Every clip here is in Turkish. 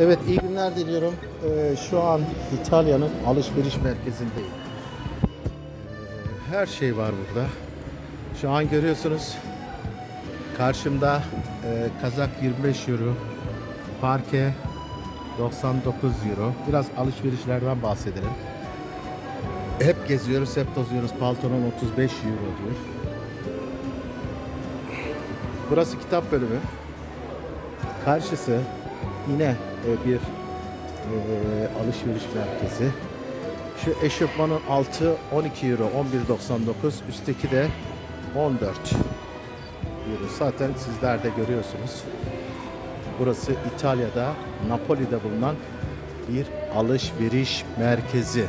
Evet iyi günler diliyorum. Ee, şu an İtalya'nın alışveriş merkezindeyim. Ee, her şey var burada. Şu an görüyorsunuz karşımda e, kazak 25 euro, parke 99 euro. Biraz alışverişlerden bahsedelim. Hep geziyoruz, hep tozuyoruz. Paltonun 35 euro diyor. Burası kitap bölümü. Karşısı yine bir e, alışveriş merkezi. Şu eşofmanın altı 12 euro 11.99 üstteki de 14 euro. Zaten sizler de görüyorsunuz. Burası İtalya'da Napoli'de bulunan bir alışveriş merkezi.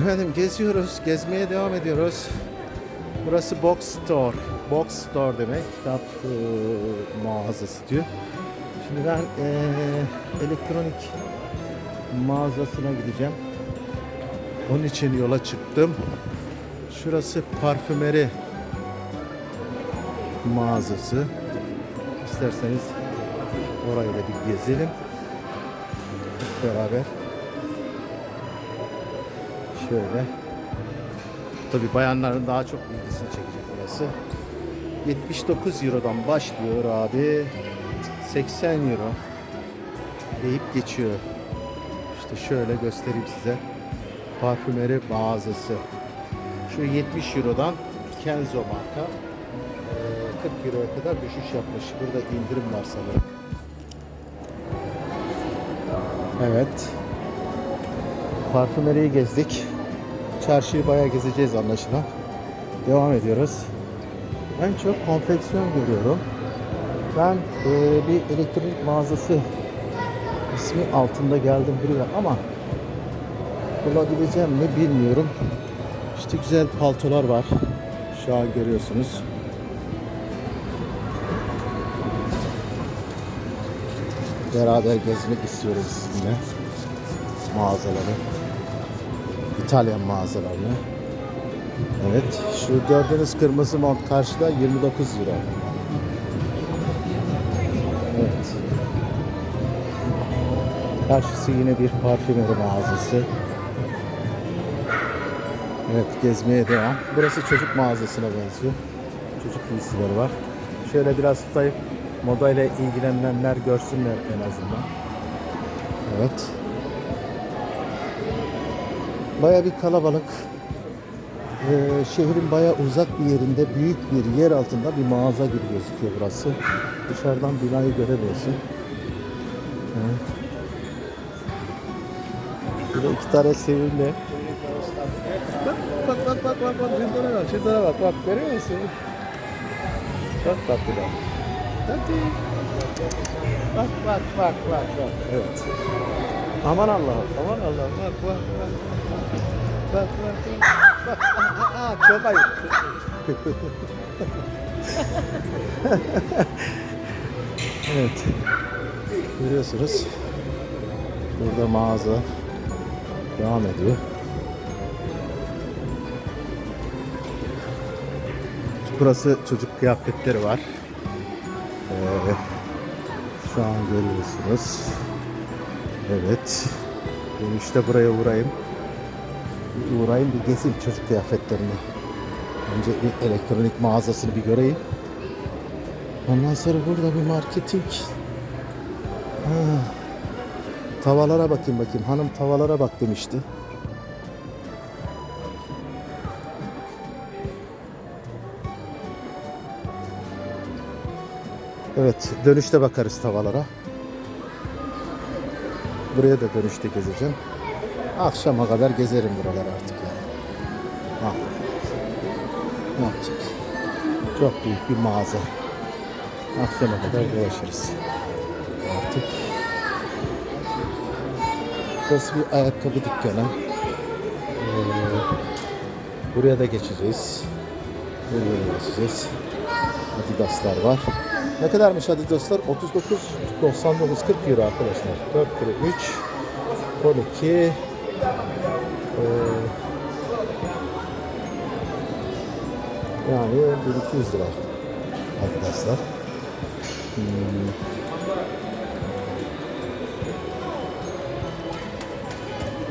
Efendim geziyoruz, gezmeye devam ediyoruz. Burası Box Store. Box Store demek. Kitap e, mağazası diyor. Şimdi ben e, elektronik mağazasına gideceğim. Onun için yola çıktım. Şurası parfümeri mağazası. İsterseniz orayı da bir gezelim. Beraber. Şöyle. Tabii bayanların daha çok ilgisini çekecek burası. 79 Euro'dan başlıyor abi. 80 Euro deyip geçiyor. İşte şöyle göstereyim size. Parfümeri mağazası. Şu 70 Euro'dan Kenzo marka eee, 40 Euro'ya kadar düşüş yapmış. Burada indirim var sanırım. Evet. Parfümeriyi gezdik. Çarşıyı bayağı gezeceğiz anlaşılan. Devam ediyoruz. En çok konfeksiyon görüyorum. Ben e, bir elektronik mağazası ismi altında geldim buraya ama bulabileceğim mi bilmiyorum. İşte güzel paltolar var. Şu an görüyorsunuz. Beraber gezmek istiyorum sizinle mağazaları. İtalyan mağazalarını. Evet, şu gördüğünüz kırmızı mont karşıda 29 euro. Evet. Karşısı yine bir parfümeri mağazası. Evet, gezmeye devam. Burası çocuk mağazasına benziyor. Çocuk giysileri var. Şöyle biraz tutayım. Modayla ilgilenenler görsünler en azından. Evet. Baya bir kalabalık. Ee, şehrin baya uzak bir yerinde büyük bir yer altında bir mağaza gibi gözüküyor burası. Dışarıdan binayı göremiyorsun. Evet. Burada iki tane sevimli. Bak bak bak bak bak şunlara bak şunlara bak bak görüyor musun? Çok tatlılar. Tatlı. Bak bak bak bak bak. Evet. Aman Allah'ım aman Allah'ım bak bak bak. Bak bak bak. Çok. Görüyorsunuz. Burada mağaza devam ediyor. Burası çocuk kıyafetleri var. Ee, şu an görüyorsunuz. Evet. Dönüşte buraya uğrayayım. Bir uğrayayım bir gezeyim çocuk kıyafetlerini. Önce bir elektronik mağazasını bir göreyim. Ondan sonra burada bir marketing. Ha. Tavalara bakayım bakayım. Hanım tavalara bak demişti. Evet, dönüşte bakarız tavalara. Buraya da dönüşte gezeceğim. Akşama kadar gezerim buraları artık yani. Ha. Ne yapacak? Çok büyük bir mağaza. Akşama kadar dolaşırız. Artık. Burası bir ayakkabı dükkanı. Ee, buraya da geçeceğiz. Buraya da geçeceğiz. Adidaslar var. Ne kadarmış Adidaslar? 39.99 40 euro arkadaşlar. 4 kere 3 12 ee, yani 1200 lira arkadaşlar. Hmm.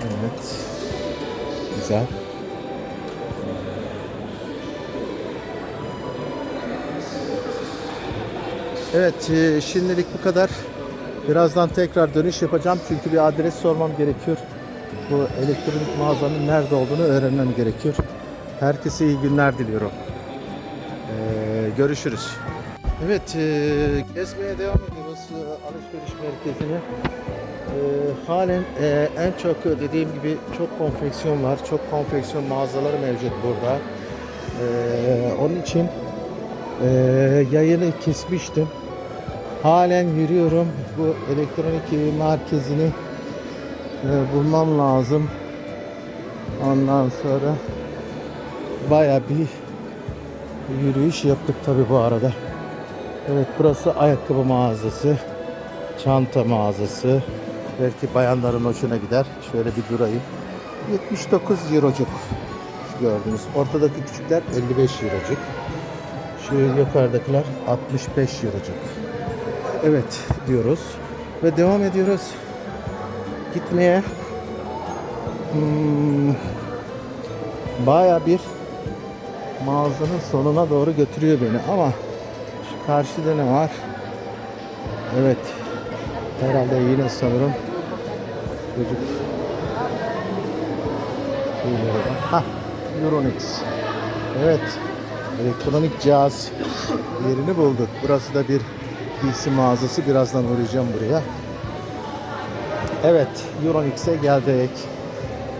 Evet. Güzel. Evet, e, şimdilik bu kadar. Birazdan tekrar dönüş yapacağım çünkü bir adres sormam gerekiyor. Bu elektronik mağazanın nerede olduğunu öğrenmem gerekiyor. Herkese iyi günler diliyorum. Ee, görüşürüz. Evet, e, gezmeye devam ediyoruz e, alışveriş merkezine. E, halen e, en çok dediğim gibi çok konfeksiyon var, çok konfeksiyon mağazaları mevcut burada. E, onun için e, yayını kesmiştim. Halen yürüyorum. Bu elektronik merkezini e, bulmam lazım. Ondan sonra baya bir yürüyüş yaptık tabi bu arada. Evet burası ayakkabı mağazası, çanta mağazası. Belki bayanların hoşuna gider. Şöyle bir durayım. 79 eurocuk gördünüz. Ortadaki küçükler 55 eurocuk. Şu yukarıdakiler 65 eurocuk. Evet diyoruz ve devam ediyoruz gitmeye. Hmm, Baya bir mağazanın sonuna doğru götürüyor beni ama şu karşıda ne var? Evet. Herhalde yine sanırım çocuk Ha, Euronix. Evet. Elektronik cihaz yerini bulduk. Burası da bir PC mağazası. Birazdan uğrayacağım buraya. Evet, Euronix'e geldik.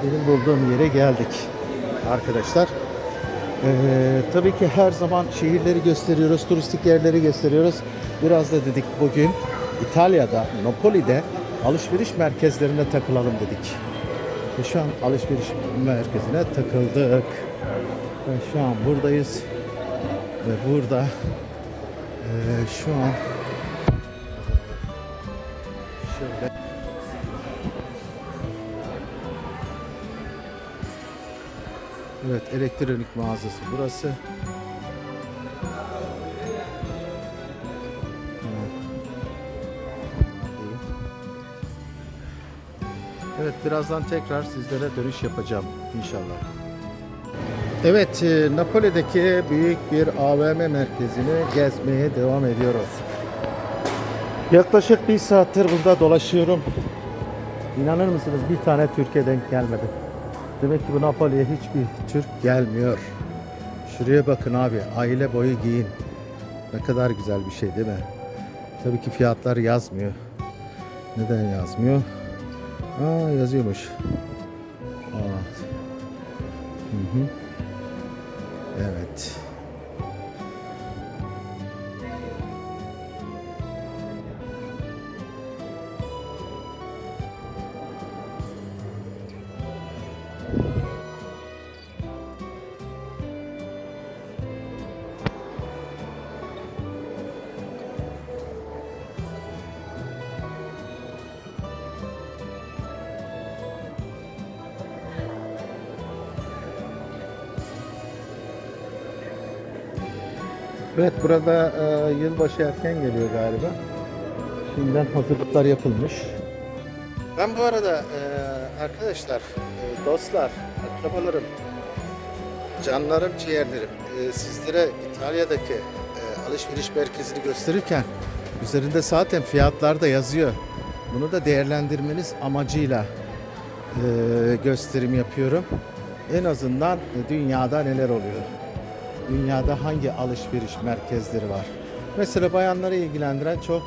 Benim bulduğum yere geldik arkadaşlar. Ee, tabii ki her zaman şehirleri gösteriyoruz, turistik yerleri gösteriyoruz. Biraz da dedik bugün İtalya'da, Napoli'de alışveriş merkezlerine takılalım dedik. Ve şu an alışveriş merkezine takıldık. Ve şu an buradayız. Ve burada ee, şu an Evet elektronik mağazası burası. Evet birazdan tekrar sizlere dönüş yapacağım inşallah. Evet e, Napoli'deki büyük bir AVM merkezini gezmeye devam ediyoruz. Yaklaşık bir saattir burada dolaşıyorum. İnanır mısınız bir tane Türkiye denk gelmedi. Demek ki bu Napoli'ye hiçbir Türk gelmiyor. Şuraya bakın abi aile boyu giyin. Ne kadar güzel bir şey değil mi? Tabii ki fiyatlar yazmıyor. Neden yazmıyor? Aa yazıyormuş. Aa. Hı hı. Evet. Evet burada e, yılbaşı erken geliyor galiba. Şimdiden hazırlıklar yapılmış. Ben bu arada e, arkadaşlar, e, dostlar, akrabalarım, canlarım, ciğerlerim e, sizlere İtalya'daki e, alışveriş merkezini gösterirken üzerinde zaten fiyatlar da yazıyor. Bunu da değerlendirmeniz amacıyla e, gösterim yapıyorum. En azından dünyada neler oluyor? Dünyada hangi alışveriş merkezleri var? Mesela bayanları ilgilendiren çok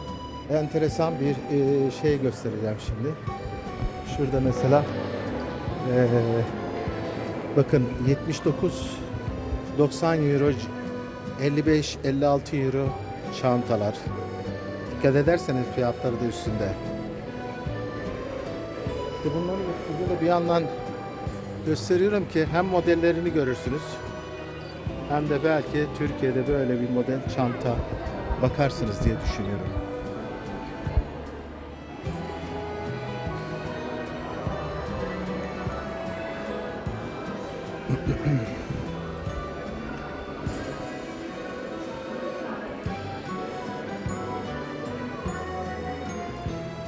enteresan bir e, şey göstereceğim şimdi. Şurada mesela e, bakın 79 90 euro 55 56 euro çantalar. Dikkat ederseniz fiyatları da üstünde. İşte bunları da bir yandan gösteriyorum ki hem modellerini görürsünüz hem de belki Türkiye'de böyle bir model çanta bakarsınız diye düşünüyorum.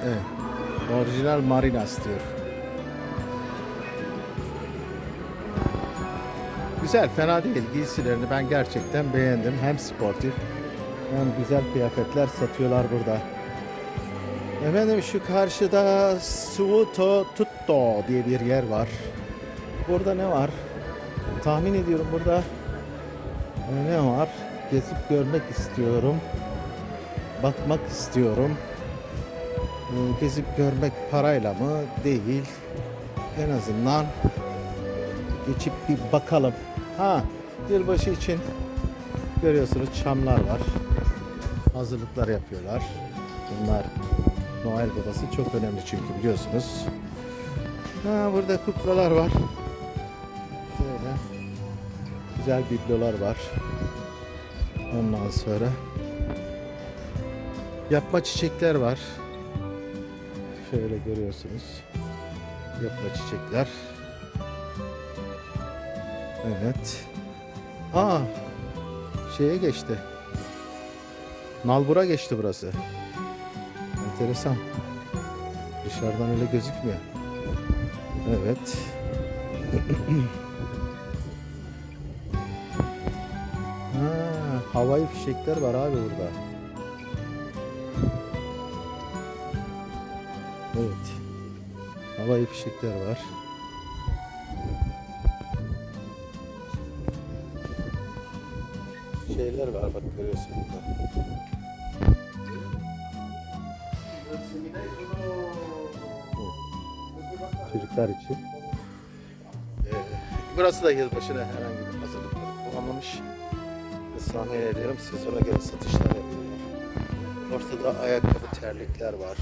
Evet. Orijinal Marinas diyor. Güzel, fena değil. Giysilerini ben gerçekten beğendim. Hem sportif hem güzel kıyafetler satıyorlar burada. Efendim şu karşıda Suoto Tutto diye bir yer var. Burada ne var? Tahmin ediyorum burada e, ne var? Gezip görmek istiyorum. Bakmak istiyorum. E, Gezip görmek parayla mı? Değil. En azından geçip bir bakalım. Ha, yılbaşı için görüyorsunuz çamlar var. Hazırlıklar yapıyorlar. Bunlar Noel babası çok önemli çünkü biliyorsunuz. Ha, burada kuklalar var. Şöyle güzel biblolar var. Ondan sonra yapma çiçekler var. Şöyle görüyorsunuz. Yapma çiçekler. Evet. Aa, şeye geçti. Nalbur'a geçti burası. Enteresan. Dışarıdan öyle gözükmüyor. Evet. ha, havai fişekler var abi burada. Evet. Havai fişekler var. Şeyler var bak görüyorsun burada. Çocuklar için. Ee, burası da yılbaşına herhangi bir hazırlıkları tamamlamış. Tahmin ediyorum sezona göre satışlar yapıyorlar. Ortada ayakkabı, terlikler var.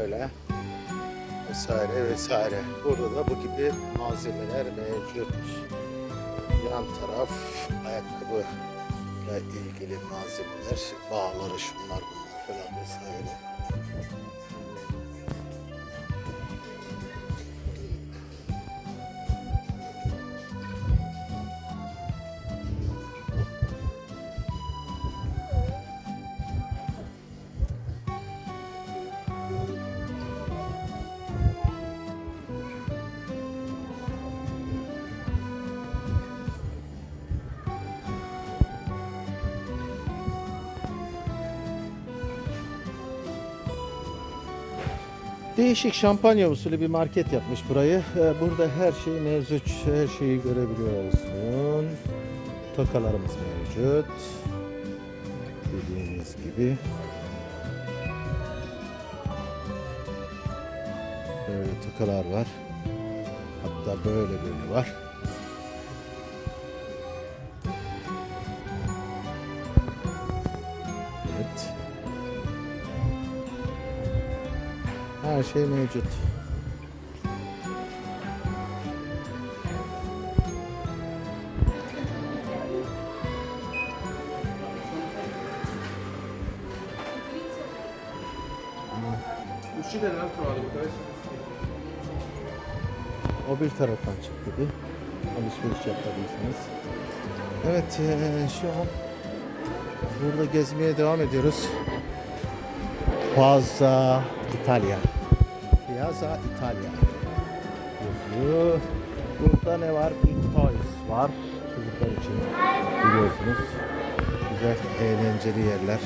Böyle. Vesaire vesaire. Burada da bu gibi malzemeler mevcut. Yan taraf ayakkabı ile ilgili malzemeler, bağları şunlar bunlar falan vesaire. Değişik şampanya usulü bir market yapmış burayı. Ee, Burada her şey mevcut. Her şeyi görebiliyorsun. Tokalarımız mevcut. Bildiğiniz gibi. Böyle tokalar var. Hatta böyle böyle var. Her şey mevcut. O bir taraftan çıktı bir. Alışveriş yapmadıysanız. Evet eee, şu an burada gezmeye devam ediyoruz. Piazza İtalya. Piazza. Yazıyor. Burada ne var? Big Toys var. Çocuklar için biliyorsunuz. Güzel eğlenceli yerler.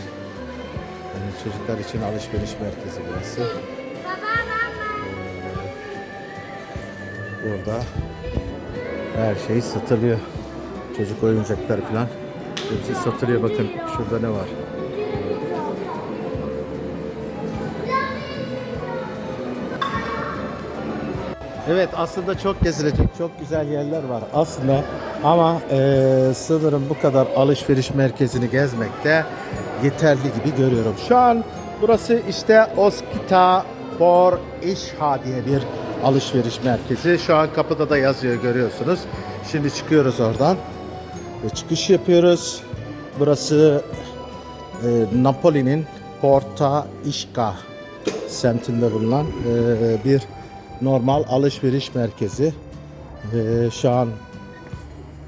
Yani çocuklar için alışveriş merkezi burası. Burada her şey satılıyor. Çocuk oyuncakları falan. Hepsi satılıyor. Bakın şurada ne var. Evet aslında çok gezilecek, çok güzel yerler var aslında ama eee sanırım bu kadar alışveriş merkezini gezmekte yeterli gibi görüyorum. Şu an Burası işte Oskita por İşha diye bir alışveriş merkezi. Şu an kapıda da yazıyor görüyorsunuz. Şimdi çıkıyoruz oradan. Ve çıkış yapıyoruz. Burası e, Napoli'nin Porta İşka semtinde bulunan e, bir normal alışveriş merkezi. Ve şu an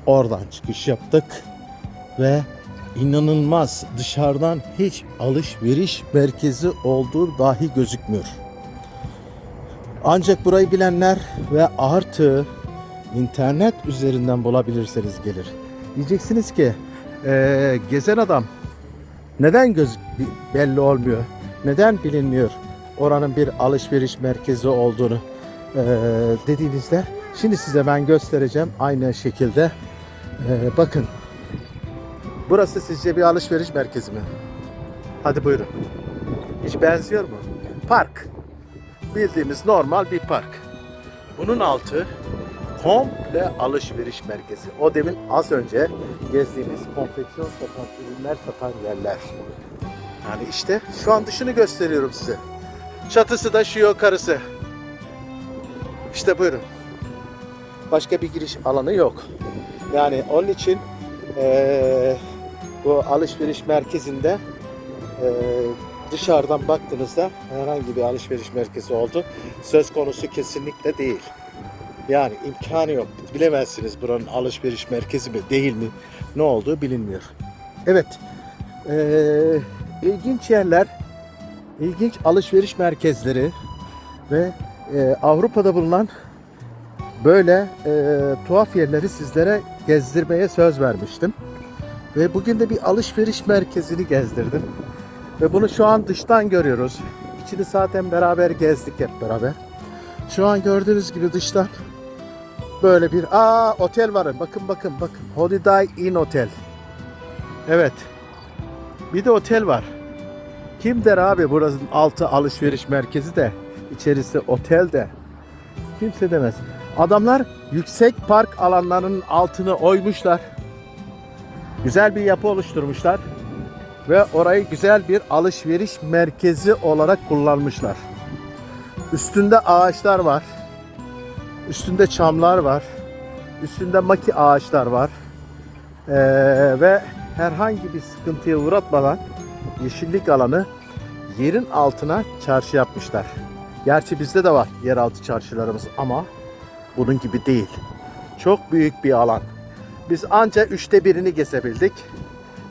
oradan çıkış yaptık ve inanılmaz dışarıdan hiç alışveriş merkezi olduğu dahi gözükmüyor. Ancak burayı bilenler ve artı internet üzerinden bulabilirseniz gelir. Diyeceksiniz ki eee, gezen adam neden göz belli olmuyor? Neden bilinmiyor oranın bir alışveriş merkezi olduğunu eee, dediğinizde şimdi size ben göstereceğim aynı şekilde. Eee, bakın burası sizce bir alışveriş merkezi mi? Hadi buyurun. Hiç benziyor mu? Park. Bildiğimiz normal bir park. Bunun altı komple alışveriş merkezi. O demin az önce gezdiğimiz konfeksiyon satan ürünler satan yerler. Yani işte şu an dışını gösteriyorum size. Çatısı da şu yukarısı. İşte buyurun. Başka bir giriş alanı yok. Yani onun için eee, bu alışveriş merkezinde eee, dışarıdan baktığınızda herhangi bir alışveriş merkezi oldu söz konusu kesinlikle değil. Yani imkanı yok. Bilemezsiniz buranın alışveriş merkezi mi değil mi ne olduğu bilinmiyor. Evet. eee, ilginç yerler, ilginç alışveriş merkezleri ve eee, Avrupa'da bulunan böyle eee, tuhaf yerleri sizlere gezdirmeye söz vermiştim. Ve bugün de bir alışveriş merkezini gezdirdim. Ve bunu şu an dıştan görüyoruz. İçini zaten beraber gezdik hep beraber. Şu an gördüğünüz gibi dıştan böyle bir aa otel var. Bakın bakın bakın. Holiday Inn Otel. Evet. Bir de otel var. Kim der abi burasının altı alışveriş merkezi de içerisi otel de. Kimse demez. Adamlar yüksek park alanlarının altını oymuşlar. Güzel bir yapı oluşturmuşlar ve orayı güzel bir alışveriş merkezi olarak kullanmışlar. Üstünde ağaçlar var. Üstünde çamlar var. Üstünde maki ağaçlar var. Ee, ve herhangi bir sıkıntıya uğratmadan yeşillik alanı yerin altına çarşı yapmışlar. Gerçi bizde de var yeraltı çarşılarımız ama bunun gibi değil. Çok büyük bir alan. Biz anca üçte birini gezebildik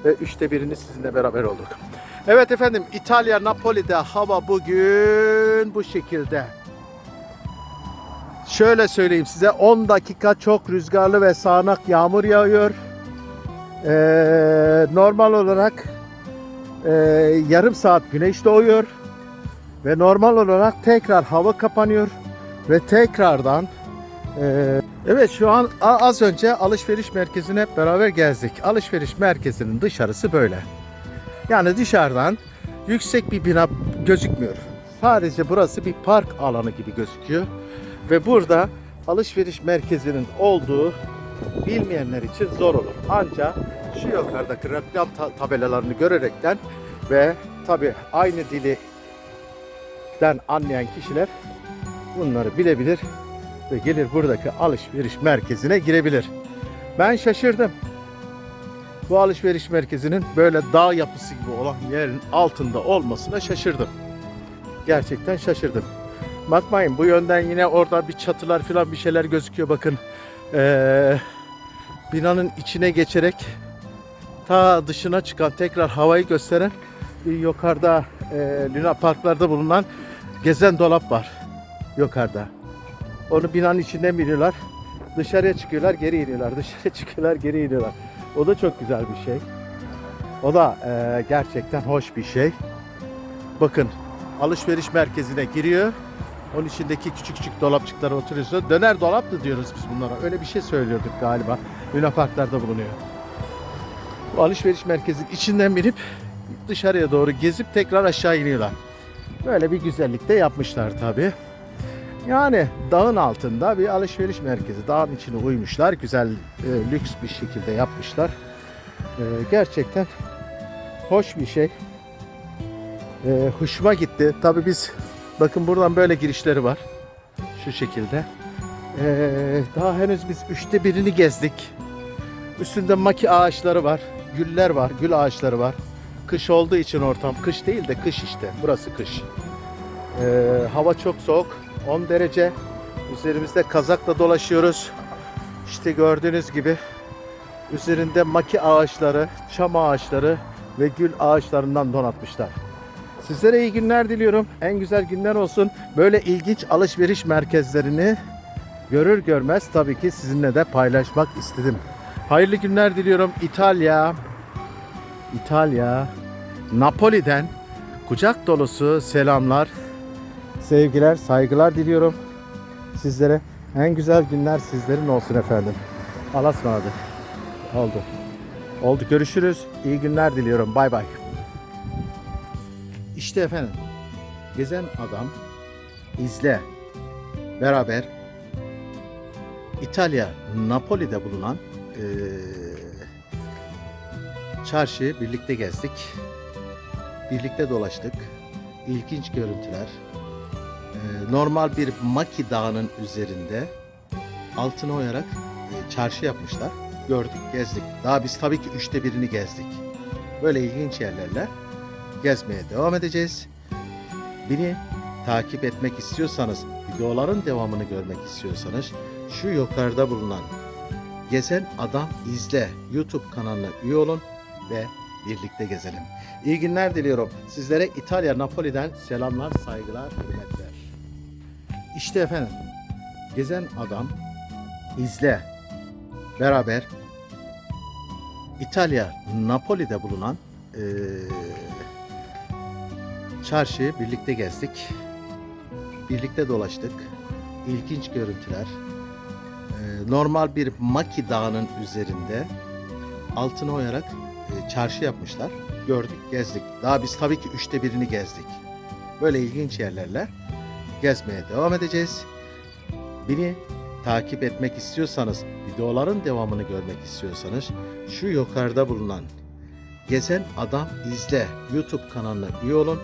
ve üçte birini sizinle beraber olduk. Evet efendim İtalya Napoli'de hava bugün bu şekilde. Şöyle söyleyeyim size 10 dakika çok rüzgarlı ve sağanak yağmur yağıyor. Ee, normal olarak e, yarım saat güneş doğuyor ve normal olarak tekrar hava kapanıyor ve tekrardan e, evet şu an az önce alışveriş merkezini hep beraber gezdik. Alışveriş merkezinin dışarısı böyle. Yani dışarıdan yüksek bir bina gözükmüyor. Sadece burası bir park alanı gibi gözüküyor. Ve burada alışveriş merkezinin olduğu bilmeyenler için zor olur. Ancak şu yukarıdaki reklam ta- tabelalarını görerekten ve tabi aynı dilden anlayan kişiler bunları bilebilir ve gelir buradaki alışveriş merkezine girebilir. Ben şaşırdım. Bu alışveriş merkezinin böyle dağ yapısı gibi olan yerin altında olmasına şaşırdım. Gerçekten şaşırdım. Bakmayın bu yönden yine orada bir çatılar falan bir şeyler gözüküyor bakın. Ee, binanın içine geçerek ta dışına çıkan tekrar havayı gösteren yukarıda e, Luna Parklarda bulunan gezen dolap var yukarıda. Onu binanın içinden biniyorlar. Dışarıya çıkıyorlar geri iniyorlar. Dışarıya çıkıyorlar geri iniyorlar. O da çok güzel bir şey. O da e, gerçekten hoş bir şey. Bakın alışveriş merkezine giriyor. Onun içindeki küçük küçük dolapçıklara oturuyorsun. Döner dolaptı diyoruz biz bunlara. Öyle bir şey söylüyorduk galiba. Luna Parklarda bulunuyor. Bu alışveriş merkezinin içinden binip dışarıya doğru gezip tekrar aşağı iniyorlar. Böyle bir güzellik de yapmışlar tabi. Yani dağın altında bir alışveriş merkezi. Dağın içine uymuşlar. Güzel, e, lüks bir şekilde yapmışlar. E, gerçekten hoş bir şey. Ee, hoşuma gitti. Tabii biz bakın buradan böyle girişleri var. Şu şekilde. Ee, daha henüz biz üçte birini gezdik. Üstünde maki ağaçları var. Güller var. Gül ağaçları var. Kış olduğu için ortam. Kış değil de kış işte. Burası kış. Ee, hava çok soğuk. 10 derece. Üzerimizde kazakla dolaşıyoruz. İşte gördüğünüz gibi üzerinde maki ağaçları, çam ağaçları ve gül ağaçlarından donatmışlar. Sizlere iyi günler diliyorum. En güzel günler olsun. Böyle ilginç alışveriş merkezlerini görür görmez tabii ki sizinle de paylaşmak istedim. Hayırlı günler diliyorum. İtalya, İtalya, Napoli'den kucak dolusu selamlar, sevgiler, saygılar diliyorum. Sizlere en güzel günler sizlerin olsun efendim. Allah'a ısmarladık. Oldu. Oldu. Görüşürüz. İyi günler diliyorum. Bay bay. İşte efendim. Gezen adam izle. Beraber İtalya Napoli'de bulunan eee çarşıyı birlikte gezdik. Birlikte dolaştık. İlginç görüntüler. Eee, normal bir Maki Dağı'nın üzerinde altına oyarak e, çarşı yapmışlar. Gördük, gezdik. Daha biz tabii ki üçte birini gezdik. Böyle ilginç yerlerle gezmeye devam edeceğiz. Beni takip etmek istiyorsanız, videoların devamını görmek istiyorsanız şu yukarıda bulunan Gezen Adam İzle YouTube kanalına üye olun ve birlikte gezelim. İyi günler diliyorum. Sizlere İtalya Napoli'den selamlar, saygılar, hürmetler. İşte efendim, Gezen Adam İzle. Beraber İtalya Napoli'de bulunan eee çarşıyı birlikte gezdik. Birlikte dolaştık. İlginç görüntüler. Eee, normal bir Maki Dağı'nın üzerinde altına oyarak e, çarşı yapmışlar. Gördük, gezdik. Daha biz tabii ki üçte birini gezdik. Böyle ilginç yerlerle gezmeye devam edeceğiz. Beni takip etmek istiyorsanız, videoların devamını görmek istiyorsanız şu yukarıda bulunan Gezen Adam İzle YouTube kanalına üye olun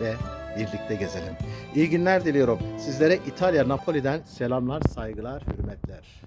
ve birlikte gezelim. İyi günler diliyorum. Sizlere İtalya Napoli'den selamlar, saygılar, hürmetler.